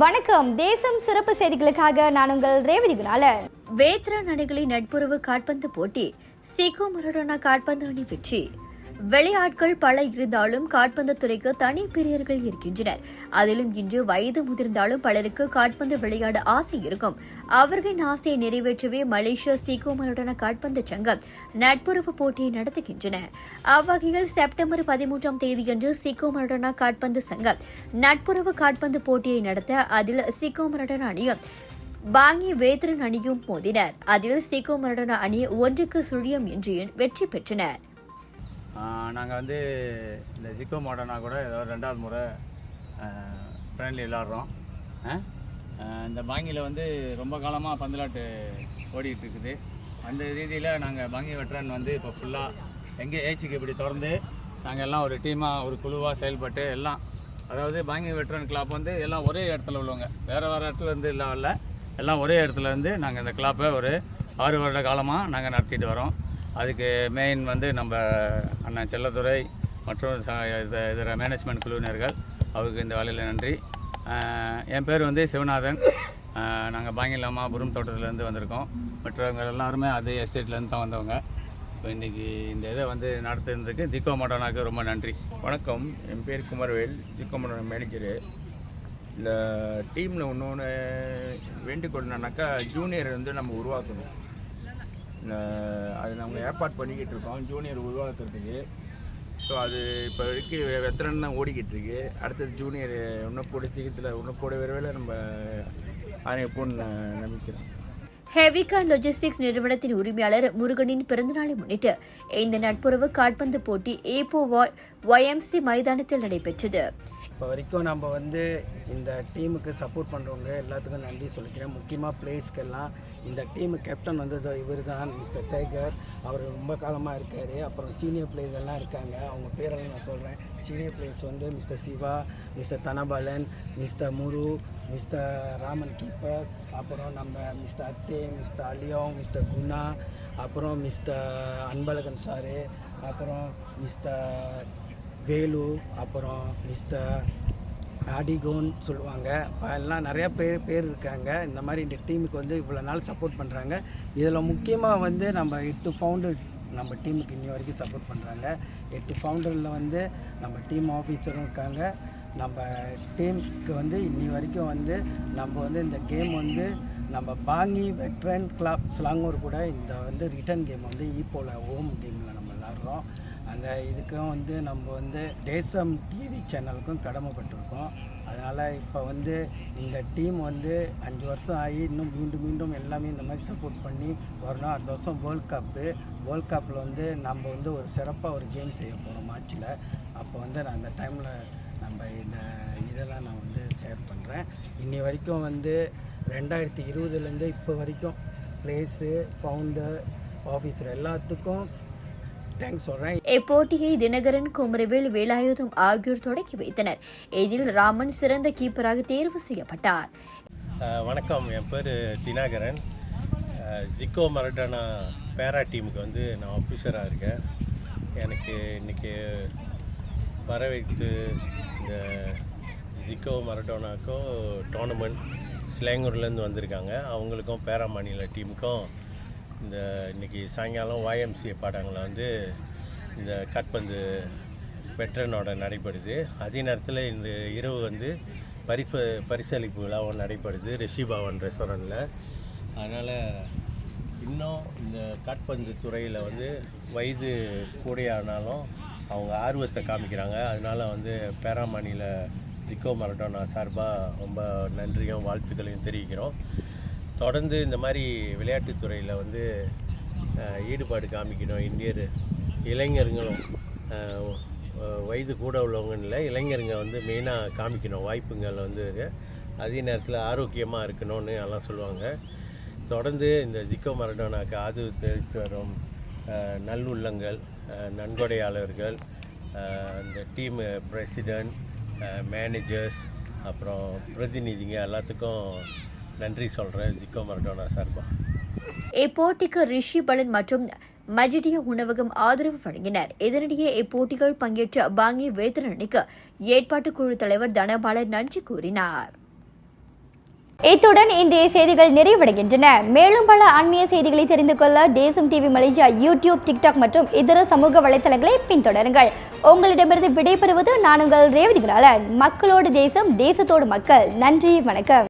வணக்கம். தேசம் சிறப்பு செய்திகளுக்காக நான் உங்கள் ரேவதி குணாலன் வேத்ரன் அணிகளின் நட்புறவு காட்பந்து போட்டி. சிகோ மரடோனா காட்பந்து அணி வெற்றி. விளையாட்கள் பல இருந்தாலும் காட்பந்து துறைக்கு தனி பிரியர்கள் இருக்கின்றனர். அதிலும் இன்று வயது முதிர்ந்தாலும் பலருக்கு காட்பந்து விளையாட ஆசை இருக்கும். அவர்களின் ஆசையை நிறைவேற்றவே மலேசியா சிகோ காட்பந்து சங்கம் நட்புறவு போட்டியை நடத்துகின்றன. அவ்வகையில் செப்டம்பர் பதிமூன்றாம் தேதியன்று சிகோ காட்பந்து சங்கம் நட்புறவு காட்பந்து போட்டியை நடத்த அதில் சிகோ அணியும் பாங்கி வேத்திரன் அணியும் மோதினர். அதில் சிகோ அணி ஒன்றுக்கு சுழியம் என்று வெற்றி பெற்றனர். நாங்கள் வந்து இந்த ஜிக்கோ மாடனாக கூட ஏதோ ரெண்டாவது முறை ஃப்ரெண்ட்லி விளாட்றோம். இந்த பாங்கியில் வந்து ரொம்ப காலமாக பந்தலாட்டு ஓடிக்கிட்டு இருக்குது. அந்த ரீதியில் நாங்கள் பாங்கி வெட்ரன் வந்து இப்போ ஃபுல்லாக எங்கே ஏச்சிக்கு இப்படி திறந்து நாங்கள் எல்லாம் ஒரு டீமாக ஒரு குழுவாக செயல்பட்டு எல்லாம் அதாவது பாங்கி வெட்ரன் கிளாப் வந்து எல்லாம் ஒரே இடத்துல உள்ளவங்க. வேறு வேறு இடத்துல இருந்து இல்லை இல்லை. எல்லாம் ஒரே இடத்துல இருந்து நாங்கள் இந்த கிளாப்பை ஒரு ஆறு வருட காலமாக நாங்கள் நடத்திட்டு வரோம். அதுக்கு மெயின் வந்து நம்ம அண்ணன் செல்லத்துறை மற்றும் இதர மேனேஜ்மெண்ட் குழுவினர்கள். அவருக்கு இந்த வேலையில் நன்றி. என் பேர் வந்து சிவநாதன். நாங்கள் பாங்கிலாமா புரும் தோட்டத்துலேருந்து வந்திருக்கோம். மற்றவங்க எல்லாருமே அதே எஸ்டேட்லேருந்து தான் வந்தவங்க. இப்போ இன்றைக்கி இந்த இதை வந்து நடத்துனதுக்கு திக்கோ மாடோனாக்கு ரொம்ப நன்றி. வணக்கம். என் பேர் குமரவேல். ஜிக்கோமரோட மேனேஜரு. இந்த டீமில் ஒன்று வேண்டிக் என்னன்னாக்கா ஜூனியர் வந்து நம்ம உருவாக்கணும். அது நம்ம ஏற்பாடு பண்ணிக்கிட்டு இருக்கோம் ஜூனியர் உருவாக்குறதுக்கு. ஸோ அது இப்போ வரைக்கும் வெத்தரன் தான் ஓடிக்கிட்டு இருக்கு. அடுத்தது ஜூனியர் இன்னும் கூட சீக்கிரத்தில் இன்னும் கூட விரைவில் நம்ம ஆணையப்போன்னு நம்பிக்கிறோம் ஹெவிகா லொஜிஸ்டிக்ஸ் நிறுவனத்தின் உரிமையாளர் முருகனின் பிறந்தநாளை முன்னிட்டு இந்த நட்புறவு காட்பந்து போட்டி ஏபோவாய் ஒய்எம்சி மைதானத்தில் நடைபெற்றது. இப்போ வரைக்கும் நம்ம வந்து இந்த டீமுக்கு சப்போர்ட் பண்ணுறவங்க எல்லாத்துக்கும் நன்றி சொல்லிக்கிறேன். முக்கியமாக பிளேஸ்க்கெல்லாம் இந்த டீமு கேப்டன் வந்து இவர் தான் மிஸ்டர் சேகர். அவர் ரொம்ப காலமாக இருக்கார். அப்புறம் சீனியர் பிளேயர்ஸ் இருக்காங்க. அவங்க பேரெல்லாம் நான் சொல்கிறேன் சீனியர் பிளேயர்ஸ் வந்து mister Siva mister Dhanapalan mister Muru mister Raman keeper அப்புறம் நம்ம mister Athe mister Aliyong mister Guna அப்புறம் மிஸ்டர் அன்பழகன் சாரு அப்புறம் மிஸ்டர் வேலு அப்புறம் மிஸ்டர் ஆடிகோன் சொல்லுவாங்க. எல்லாம் நிறையா பேர் பேர் இருக்காங்க. இந்த மாதிரி இந்த டீமுக்கு வந்து இவ்வளோ நாள் சப்போர்ட் பண்ணுறாங்க இதில் முக்கியமாக வந்து நம்ம எட்டு ஃபவுண்டர் நம்ம டீமுக்கு இன்னி வரைக்கும் சப்போர்ட் பண்ணுறாங்க எட்டு ஃபவுண்டரில் வந்து நம்ம டீம் ஆஃபீஸரும் இருக்காங்க. நம்ம டீமுக்கு வந்து இன்னி வரைக்கும் வந்து நம்ம வந்து இந்த கேம் வந்து நம்ம பாங்கி வெட்ரன் கிளப் ஸ்லாங்கூர் கூட இந்த வந்து ரிட்டர்ன் கேம் வந்து ஈப்போல ஹோம் டீமில் நம்ம விளாட்றோம் அந்த இதுக்கும் வந்து நம்ம வந்து தேசம் டிவி சேனலுக்கும் கடமைப்பட்டிருக்கோம். அதனால் இப்போ வந்து இந்த டீம் வந்து அஞ்சு வருஷம் ஆகி இன்னும் மீண்டும் மீண்டும் எல்லாமே இந்த மாதிரி சப்போர்ட் பண்ணி வரணும் அடுத்த வருஷம் வேர்ல்ட் கப்பு வேர்ல்ட் கப்பில் வந்து நம்ம வந்து ஒரு சிறப்பாக ஒரு கேம் செய்ய போகிறோம் மேட்ச்சில் அப்போ வந்து நான் அந்த டைமில் நம்ம இந்த இதெல்லாம் நான் வந்து ஷேர் பண்ணுறேன் இன்னி வரைக்கும் வந்து ரெண்டாயிரத்தி இருபதுலேருந்து இப்போ வரைக்கும் ப்ளேஸு ஃபவுண்டர் ஆஃபீஸர் எல்லாத்துக்கும் தேங்க்ஸ் சொல்கிறேன் இப்போட்டியை தினகரன் குமரவேல் வேலாயுதம் ஆகியோர் தொடக்கி வைத்தனர். இதில் ராமன் சிறந்த கீப்பராக தேர்வு செய்யப்பட்டார். வணக்கம். என் பேர் தினாகரன். ஜிக்கோ மரடானா பேரா டீமுக்கு வந்து நான் ஆஃபீஸராக இருக்கேன். எனக்கு இன்றைக்கி வர வைத்து இந்த ஜிக்கோ மரடோனாக்கும் டோர்னமெண்ட் ஸ்லேங்கூர்லேருந்து வந்திருக்காங்க. அவங்களுக்கும் பேரா மாநில டீமுக்கும் இந்த இன்றைக்கி சாயங்காலம் ஒய்எம்சிஏ பாடங்களில் வந்து இந்த காட்பந்து வெட்ரனோட நடைபெறுது. அதே நேரத்தில் இந்த இரவு வந்து பரிசு பரிசளிப்பு விழாவும் நடைபெறுது ரிஷிபவன் ரெஸ்டாரண்ட்டில் அதனால் இன்னும் இந்த காட்பந்து துறையில் வந்து வயது கூடையானாலும் அவங்க ஆர்வத்தை காமிக்கிறாங்க. அதனால் வந்து பேரா ஜிக்கோ மரட்டோனா சார்பாக ரொம்ப நன்றியும் வாழ்த்துக்களையும் தெரிவிக்கிறோம். தொடர்ந்து இந்த மாதிரி விளையாட்டுத்துறையில் வந்து ஈடுபாடு காமிக்கணும். இந்தியர் இளைஞர்களும் வயது கூட உள்ளவங்கன்னு இல்லை இளைஞருங்க வந்து மெயினாக காமிக்கணும். வாய்ப்புங்கள் வந்து அதே நேரத்தில் ஆரோக்கியமாக இருக்கணும்னு எல்லாம் சொல்லுவாங்க. தொடர்ந்து இந்த ஜிக்கோ மரடோனாக்கு ஆதரவு தெரிவித்து வரும் நல்லுள்ளங்கள் நன்கொடையாளர்கள் இந்த டீம் பிரசிடெண்ட் மேனேஜர்ஸ் அப்புறம் பிரதிநிதிங்க எல்லாத்துக்கும் நன்றி சொல்கிறேன் ஜிக்கோ மரடோனா சார்பாக இப்போட்டிக்கு ரிஷி பலன் மற்றும் மஜிடிய உணவகம் ஆதரவு வழங்கினர். இதனிடையே இப்போட்டிகள் பங்கேற்ற பாங்கி வேதரணிக்கு ஏற்பாட்டு குழு தலைவர் தனபாலன் நன்றி கூறினார். இத்துடன் இன்றைய செய்திகள் நிறைவடைகின்றன. மேலும் பல ஆன்மீக செய்திகளை தெரிந்து கொள்ள தேசம் டிவி மலேசியா யூடியூப் டிக்டாக் மற்றும் இதர சமூக வலைத்தளங்களை பின்தொடருங்கள். உங்களிடமிருந்து விடைபெறுவது நான் உங்கள் மக்களோடு தேசம் தேசத்தோடு மக்கள். நன்றி வணக்கம்.